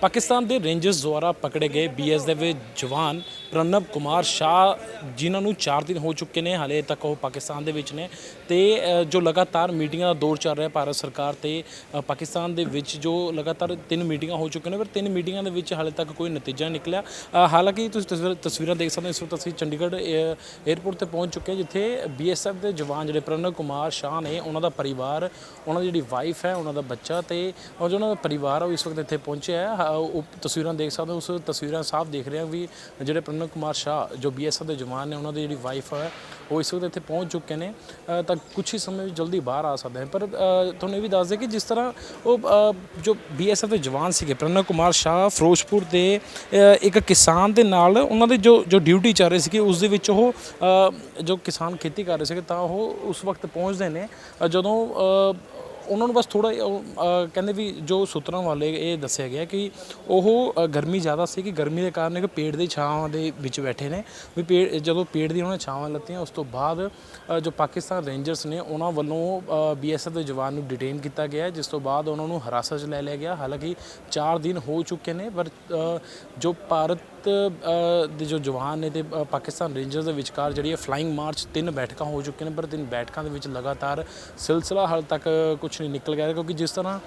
ਪਾਕਿਸਤਾਨ ਦੇ ਰੇਂਜਰਸ ਦੁਆਰਾ ਪਕੜੇ ਗਏ ਬੀਐਸਐਫ ਦੇ ਜਵਾਨ ਪ੍ਰਣਬ ਕੁਮਾਰ ਸ਼ਾਹ, ਜਿਨ੍ਹਾਂ ਨੂੰ 4 ਦਿਨ ਹੋ ਚੁੱਕੇ ਨੇ, ਹਾਲੇ ਤੱਕ ਉਹ ਪਾਕਿਸਤਾਨ ਦੇ ਵਿੱਚ ਨੇ। ਤੇ ਜੋ ਲਗਾਤਾਰ ਮੀਟਿੰਗਾਂ ਦਾ ਦੌਰ ਚੱਲ ਰਿਹਾ ਭਾਰਤ ਸਰਕਾਰ ਤੇ ਪਾਕਿਸਤਾਨ ਦੇ ਵਿੱਚ ਜੋ ਲਗਾਤਾਰ ਤਿੰਨ ਮੀਟਿੰਗਾਂ ਹੋ ਚੁੱਕੀਆਂ ਨੇ, ਪਰ ਤਿੰਨ ਮੀਟਿੰਗਾਂ ਦੇ ਵਿੱਚ ਹਾਲੇ ਤੱਕ ਕੋਈ ਨਤੀਜਾ ਨਿਕਲਿਆ। ਹਾਲਾਂਕਿ ਤੁਸੀਂ ਤਸਵੀਰਾਂ ਦੇਖ ਸਕਦੇ ਹੋ, ਇਸ ਵਕਤ ਅਸੀਂ ਚੰਡੀਗੜ੍ਹ ਏਅ- ਏਅਰਪੋਰਟ ਤੇ ਪਹੁੰਚ ਚੁੱਕੇ ਹਾਂ, ਜਿੱਥੇ ਬੀਐਸਐਫ ਦੇ ਜਵਾਨ ਜਿਹੜੇ ਪ੍ਰਣਬ ਕੁਮਾਰ ਸ਼ਾਹ ਨੇ, ਉਹਨਾਂ ਦਾ ਪਰਿਵਾਰ, ਉਹਨਾਂ ਦੀ ਜਿਹੜੀ ਵਾਈਫ ਹੈ, ਉਹਨਾਂ ਦਾ ਬੱਚਾ ਤੇ, ਔਰ ਜੋ ਉਹਨਾਂ ਦਾ ਪਰਿਵਾਰ ਆ, ਉਹ ਇਸ ਵਕਤ ਇੱਥੇ ਪਹੁੰਚਿਆ ਹੈ। ਉਹ ਤਸਵੀਰਾਂ ਦੇਖ ਸਕਦੇ ਹੋ ਉਸ ਤਸਵੀਰਾਂ ਸਾਫ਼ ਦੇਖ ਰਹੇ ਹਾਂ ਵੀ ਜਿਹੜੇ ਪ੍ਰਣਬ ਕੁਮਾਰ ਸ਼ਾਹ ਜੋ ਬੀਐਸਐਫ ਦੇ ਜਵਾਨ ਨੇ ਉਹਨਾਂ ਦੀ ਜਿਹੜੀ ਵਾਈਫ ਹੈ ਉਹ ਇਸ ਵਕਤ ਇੱਥੇ ਪਹੁੰਚ ਚੁੱਕੇ ਨੇ। ਤਾਂ ਕੁਝ ਹੀ ਸਮੇਂ ਵਿੱਚ ਜਲਦੀ ਬਾਹਰ ਆ ਸਕਦੇ ਹਨ ਪਰ ਤੁਹਾਨੂੰ ਇਹ ਵੀ ਦੱਸ ਦੇ ਕਿ ਜਿਸ ਤਰ੍ਹਾਂ ਉਹ ਅ, ਜੋ ਬੀਐਸਐਫ ਦੇ ਜਵਾਨ ਸੀਗੇ ਪ੍ਰਣਬ ਕੁਮਾਰ ਸ਼ਾਹ ਫਿਰੋਜ਼ਪੁਰ ਦੇ ਇੱਕ ਕਿਸਾਨ ਦੇ ਨਾਲ ਉਹਨਾਂ ਦੇ ਜੋ ਜੋ ਡਿਊਟੀ ਚੱਲ ਰਹੀ ਸੀਗੀ ਉਸ ਦੇ ਵਿੱਚ ਉਹ ਜੋ ਕਿਸਾਨ ਖੇਤੀ ਕਰ ਰਹੇ ਸੀਗੇ ਤਾਂ ਉਹ ਉਸ ਵਕਤ ਪਹੁੰਚਦੇ ਨੇ। ਜਦੋਂ ਉਹਨਾਂ ਨੂੰ ਬਸ ਥੋੜਾ ਕਹਿੰਦੇ ਵੀ ਜੋ ਸੂਤਰਾਂ ਵਾਲੇ ਇਹ ਦੱਸਿਆ ਗਿਆ ਕਿ ਉਹ ਗਰਮੀ ਜ਼ਿਆਦਾ ਸੀ ਕਿ ਗਰਮੀ ਦੇ ਕਾਰਨ ਇੱਕ ਪੇੜ ਦੀ ਛਾਂ ਦੇ ਵਿੱਚ ਬੈਠੇ ਨੇ। ਵੀ ਪੇੜ, ਜਦੋਂ ਪੇੜ ਦੀ ਉਹਨਾਂ ਨੇ ਛਾਵਾਂ ਲੱਤੀਆਂ, ਉਸ ਤੋਂ ਬਾਅਦ ਜੋ ਪਾਕਿਸਤਾਨ ਰੇਂਜਰਸ ਨੇ ਉਹਨਾਂ ਵੱਲੋਂ ਬੀਐਸਐਫ ਦੇ ਜਵਾਨ ਨੂੰ ਡਿਟੇਨ ਕੀਤਾ ਗਿਆ ਜਿਸ ਤੋਂ ਬਾਅਦ ਉਹਨਾਂ ਨੂੰ ਹਿਰਾਸਤ 'ਚ ਲੈ ਲਿਆ ਗਿਆ। ਹਾਲਾਂਕਿ 4 ਦਿਨ ਹੋ ਚੁੱਕੇ ਨੇ, ਪਰ ਜੋ ਭਾਰਤ ਅ, ਦੇ ਜੋ ਜਵਾਨ ਨੇ ਤੇ ਪਾਕਿਸਤਾਨ ਰੇਂਜਰਸ ਦੇ ਵਿਚਕਾਰ ਜਿਹੜੀ ਹੈ ਫਲਾਈਂਗ ਮਾਰਚ ਤਿੰਨ ਬੈਠਕਾਂ ਹੋ ਚੁੱਕੀਆਂ ਨੇ ਪਰ ਤਿੰਨ ਬੈਠਕਾਂ ਦੇ ਵਿੱਚ ਲਗਾਤਾਰ ਸਿਲਸਿਲਾ ਹਾਲ ਤੱਕ ਕੁਝ ਨਹੀਂ ਨਿਕਲ ਗਿਆ ਕਿਉਂਕਿ ਜਿਸ ਤਰ੍ਹਾਂ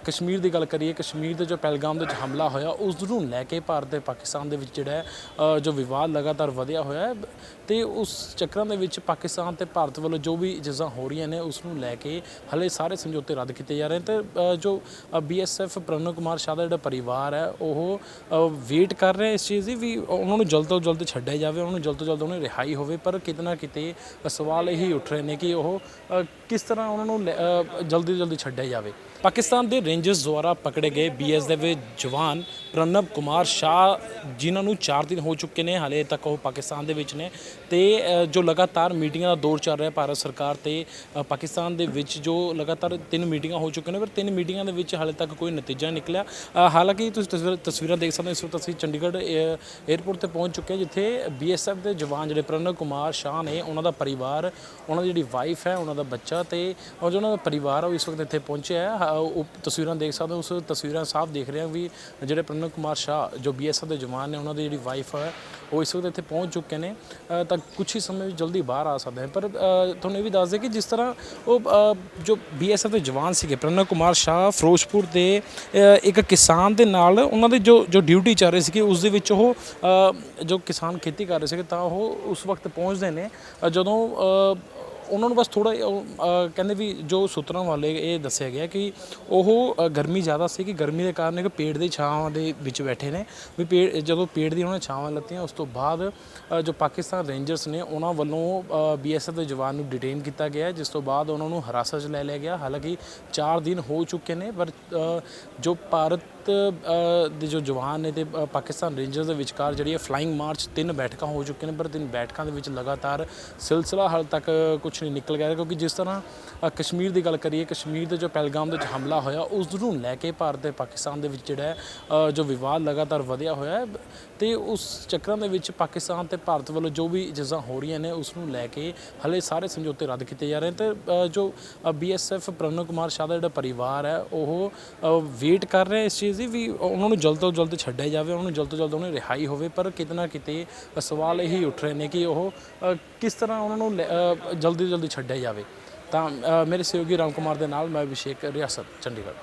ਕਸ਼ਮੀਰ ਦੀ ਗੱਲ ਕਰੀਏ ਕਸ਼ਮੀਰ ਦੇ ਜੋ ਪਹਿਲਗਾਮ ਦੇ ਵਿੱਚ ਹਮਲਾ ਹੋਇਆ ਉਸ ਨੂੰ ਲੈ ਕੇ ਭਾਰਤ ਤੇ ਪਾਕਿਸਤਾਨ ਦੇ ਵਿੱਚ ਜਿਹੜਾ ਜੋ ਵਿਵਾਦ ਲਗਾਤਾਰ ਵਧਿਆ ਹੋਇਆ ਹੈ ਤੇ ਉਸ ਚੱਕਰਾਂ ਦੇ ਵਿੱਚ ਪਾਕਿਸਤਾਨ ਤੇ ਭਾਰਤ ਵੱਲੋਂ ਜੋ ਵੀ ਚੀਜ਼ਾਂ ਹੋ ਰਹੀਆਂ ਨੇ ਉਸ ਨੂੰ ਲੈ ਕੇ ਹਲੇ ਸਾਰੇ ਸਮਝੌਤੇ ਰੱਦ ਕੀਤੇ ਜਾ ਰਹੇ ਨੇ ਤੇ ਅ, ਜੋ ਬੀਐਸਐਫ ਪ੍ਰਣਬ ਕੁਮਾਰ ਸ਼ਾਹ ਦਾ ਜਿਹੜਾ ਪਰਿਵਾਰ ਹੈ ਉਹ ਵੇਟ ਕਰ ਰਿਹਾ ਇਸ ਚੀਜ਼ ਦੀ ਵੀ ਉਹਨਾਂ ਨੂੰ ਜਲਦ ਤੋਂ ਜਲਦ ਛੱਡਿਆ ਜਾਵੇ, ਉਹਨਾਂ ਨੂੰ ਜਲਦ ਤੋਂ ਜਲਦ ਉਹਨਾਂ ਦੀ ਰਿਹਾਈ ਹੋਵੇ, ਪਰ ਕਿਤੇ ਨਾ ਕਿਤੇ ਸਵਾਲ ਇਹੀ ਉੱਠ ਰਹੇ ਨੇ ਕਿ ਉਹ ਕਿਸ ਤਰ੍ਹਾਂ ਉਹਨਾਂ ਨੂੰ ਲੈ- ਜਲਦੀ ਤੋਂ ਜਲਦੀ ਛੱਡਿਆ ਜਾਵੇ। ਪਾਕਿਸਤਾਨ ਦੇ ਰੇਂਜਰਸ ਦੁਆਰਾ ਪਕੜੇ ਗਏ ਬੀਐਸਐਫ ਦੇ ਜਵਾਨ ਪ੍ਰਣਬ ਕੁਮਾਰ ਸ਼ਾਹ, ਜਿਨ੍ਹਾਂ ਨੂੰ 4 ਦਿਨ ਹੋ ਚੁੱਕੇ ਨੇ, ਹਾਲੇ ਤੱਕ ਉਹ ਪਾਕਿਸਤਾਨ ਦੇ ਵਿੱਚ ਨੇ। ਤੇ ਜੋ ਲਗਾਤਾਰ ਮੀਟਿੰਗਾਂ ਦਾ ਦੌਰ ਚੱਲ ਰਿਹਾ ਭਾਰਤ ਸਰਕਾਰ ਤੇ ਪਾਕਿਸਤਾਨ ਦੇ ਵਿੱਚ ਜੋ ਲਗਾਤਾਰ ਤਿੰਨ ਮੀਟਿੰਗਾਂ ਹੋ ਚੁੱਕੀਆਂ ਨੇ, ਪਰ ਤਿੰਨ ਮੀਟਿੰਗਾਂ ਦੇ ਵਿੱਚ ਹਾਲੇ ਤੱਕ ਕੋਈ ਨਤੀਜਾ ਨਿਕਲਿਆ। ਹਾਲਾਂਕਿ ਤੁਸੀਂ ਤਸਵੀਰ ਤਸਵੀਰਾਂ ਦੇਖ ਸਕਦੇ ਹੋ, ਇਸ ਵਕਤ ਅਸੀਂ ਚੰਡੀਗੜ੍ਹ ਏਅ- ਏਅਰਪੋਰਟ ਤੇ ਪਹੁੰਚ ਚੁੱਕੇ ਹਾਂ ਜਿੱਥੇ ਬੀਐਸਐਫ ਦੇ ਜਵਾਨ ਜਿਹੜੇ ਪ੍ਰਣਵ ਕੁਮਾਰ ਸ਼ਾਹ ਨੇ ਉਹਨਾਂ ਦਾ ਪਰਿਵਾਰ ਉਹਨਾਂ ਦੀ ਜਿਹੜੀ ਵਾਈਫ ਹੈ ਉਹਨਾਂ ਦਾ ਬੱਚਾ ਤੇ ਔਰ ਜੋ ਉਹਨਾਂ ਦਾ ਪਰਿਵਾਰ ਆ ਉਹ ਇਸ ਵਕਤ ਇੱਥੇ ਪਹੁੰਚਿਆ ਹੈ। ਉਹ ਤਸਵੀਰਾਂ ਦੇਖ ਸਕਦੇ ਹੋ ਉਸ ਤਸਵੀਰਾਂ ਸਾਫ਼ ਦੇਖ ਰਹੇ ਹਾਂ ਵੀ ਜਿਹੜੇ ਪ੍ਰਣਬ ਕੁਮਾਰ ਸ਼ਾਹ ਜੋ ਬੀਐਸਐਫ ਦੇ ਜਵਾਨ ਨੇ ਉਹਨਾਂ ਦੀ ਜਿਹੜੀ ਵਾਈਫ ਹੈ ਉਹ ਇਸ ਵਕਤ ਇੱਥੇ ਪਹੁੰਚ ਚੁੱਕੇ ਨੇ। ਤਾਂ ਕੁਝ ਹੀ ਸਮੇਂ ਵਿੱਚ ਜਲਦੀ ਬਾਹਰ ਆ ਸਕਦੇ ਹਨ ਪਰ ਤੁਹਾਨੂੰ ਇਹ ਵੀ ਦੱਸ ਦੇ ਕਿ ਜਿਸ ਤਰ੍ਹਾਂ ਉਹ ਅ, ਜੋ ਬੀਐਸਐਫ ਦੇ ਜਵਾਨ ਸੀਗੇ ਪ੍ਰਣਵ ਕੁਮਾਰ ਸ਼ਾਹ ਫਿਰੋਜ਼ਪੁਰ ਦੇ ਇੱਕ ਕਿਸਾਨ ਦੇ ਨਾਲ ਉਹਨਾਂ ਦੇ ਜੋ ਜੋ ਡਿਊਟੀ ਚੱਲ ਰਹੀ ਸੀਗੀ ਉਸ ਦੇ ਵਿੱਚ ਉਹ ਉਹ ਜੋ ਕਿਸਾਨ ਖੇਤੀ ਕਰ ਰਹੇ ਸੀਗੇ ਤਾਂ ਉਹ ਉਸ ਵਕਤ ਪਹੁੰਚਦੇ ਨੇ। ਜਦੋਂ ਉਹਨਾਂ ਨੂੰ ਬਸ ਥੋੜਾ ਕਹਿੰਦੇ ਵੀ ਜੋ ਸੂਤਰਾਂ ਵਾਲੇ ਇਹ ਦੱਸਿਆ ਗਿਆ ਕਿ ਉਹ ਗਰਮੀ ਜ਼ਿਆਦਾ ਸੀ ਕਿ ਗਰਮੀ ਦੇ ਕਾਰਨ ਇੱਕ ਪੇੜ ਦੀ ਛਾਵਾਂ ਦੇ ਵਿੱਚ ਬੈਠੇ ਨੇ। ਵੀ ਪੇੜ, ਜਦੋਂ ਪੇੜ ਦੀ ਉਹਨਾਂ ਨੇ ਛਾਵਾਂ ਲੱਤੀਆਂ, ਉਸ ਤੋਂ ਬਾਅਦ ਜੋ ਪਾਕਿਸਤਾਨ ਰੇਂਜਰਸ ਨੇ ਉਹਨਾਂ ਵੱਲੋਂ ਬੀਐਸਐਫ ਦੇ ਜਵਾਨ ਨੂੰ ਡਿਟੇਨ ਕੀਤਾ ਗਿਆ। ਜਿਸ ਤੋਂ ਬਾਅਦ ਉਹਨਾਂ ਨੂੰ ਹਿਰਾਸਤ 'ਚ ਲੈ ਲਿਆ ਗਿਆ। ਹਾਲਾਂਕਿ 4 ਦਿਨ ਹੋ ਚੁੱਕੇ ਨੇ, ਪਰ ਜੋ ਭਾਰਤ ਅ, ਦੇ ਜੋ ਜਵਾਨ ਨੇ ਤੇ ਪਾਕਿਸਤਾਨ ਰੇਂਜਰਸ ਦੇ ਵਿਚਕਾਰ ਜਿਹੜੀ ਹੈ ਫਲਾਈਂਗ ਮਾਰਚ ਤਿੰਨ ਬੈਠਕਾਂ ਹੋ ਚੁੱਕੀਆਂ ਨੇ ਪਰ ਤਿੰਨ ਬੈਠਕਾਂ ਦੇ ਵਿੱਚ ਲਗਾਤਾਰ ਸਿਲਸਿਲਾ ਹਾਲ ਤੱਕ ਕੁਝ ਨਹੀਂ ਨਿਕਲ ਗਿਆ ਕਿਉਂਕਿ ਜਿਸ ਤਰ੍ਹਾਂ ਕਸ਼ਮੀਰ ਦੀ ਗੱਲ ਕਰੀਏ ਕਸ਼ਮੀਰ ਦੇ ਜੋ ਪਹਿਲਗਾਮ ਦੇ ਵਿੱਚ ਹਮਲਾ ਹੋਇਆ ਉਸ ਨੂੰ ਲੈ ਕੇ ਭਾਰਤ ਤੇ ਪਾਕਿਸਤਾਨ ਦੇ ਵਿੱਚ ਜਿਹੜਾ ਜੋ ਵਿਵਾਦ ਲਗਾਤਾਰ ਵਧਿਆ ਹੋਇਆ ਹੈ ਤੇ ਉਸ ਚੱਕਰਾਂ ਦੇ ਵਿੱਚ ਪਾਕਿਸਤਾਨ ਤੇ ਭਾਰਤ ਵੱਲੋਂ ਜੋ ਵੀ ਚੀਜ਼ਾਂ ਹੋ ਰਹੀਆਂ ਨੇ ਉਸ ਨੂੰ ਲੈ ਕੇ ਹਲੇ ਸਾਰੇ ਸਮਝੌਤੇ ਰੱਦ ਕੀਤੇ ਜਾ ਰਹੇ ਨੇ ਤੇ ਅ, ਜੋ ਬੀਐਸਐਫ ਪ੍ਰਣਵ ਕੁਮਾਰ ਸ਼ਾਹ ਦਾ ਜਿਹੜਾ ਪਰਿਵਾਰ ਹੈ ਉਹ ਵੇਟ ਕਰ ਰਿਹਾ ਇਸ ਚੀਜ਼ ਦੀ ਵੀ ਉਹਨਾਂ ਨੂੰ ਜਲਦ ਤੋਂ ਜਲਦ ਛੱਡਿਆ ਜਾਵੇ, ਉਹਨਾਂ ਨੂੰ ਜਲਦ ਤੋਂ ਜਲਦ ਉਹਨਾਂ ਦੀ ਰਿਹਾਈ ਹੋਵੇ, ਪਰ ਕਿਤੇ ਨਾ ਕਿਤੇ ਸਵਾਲ ਇਹੀ ਉੱਠ ਰਹੇ ਨੇ ਕਿ ਉਹ ਕਿਸ ਤਰ੍ਹਾਂ ਉਹਨਾਂ ਨੂੰ ਲੈ- ਜਲਦੀ ਤੋਂ ਜਲਦੀ ਛੱਡਿਆ ਜਾਵੇ। ਤਾਂ ਮੇਰੇ ਸਹਿਯੋਗੀ ਰਾਮ ਕੁਮਾਰ ਦੇ ਨਾਲ ਮੈਂ ਅਭਿਸ਼ੇਕ ਰਿਆਸਤ, ਚੰਡੀਗੜ੍ਹ।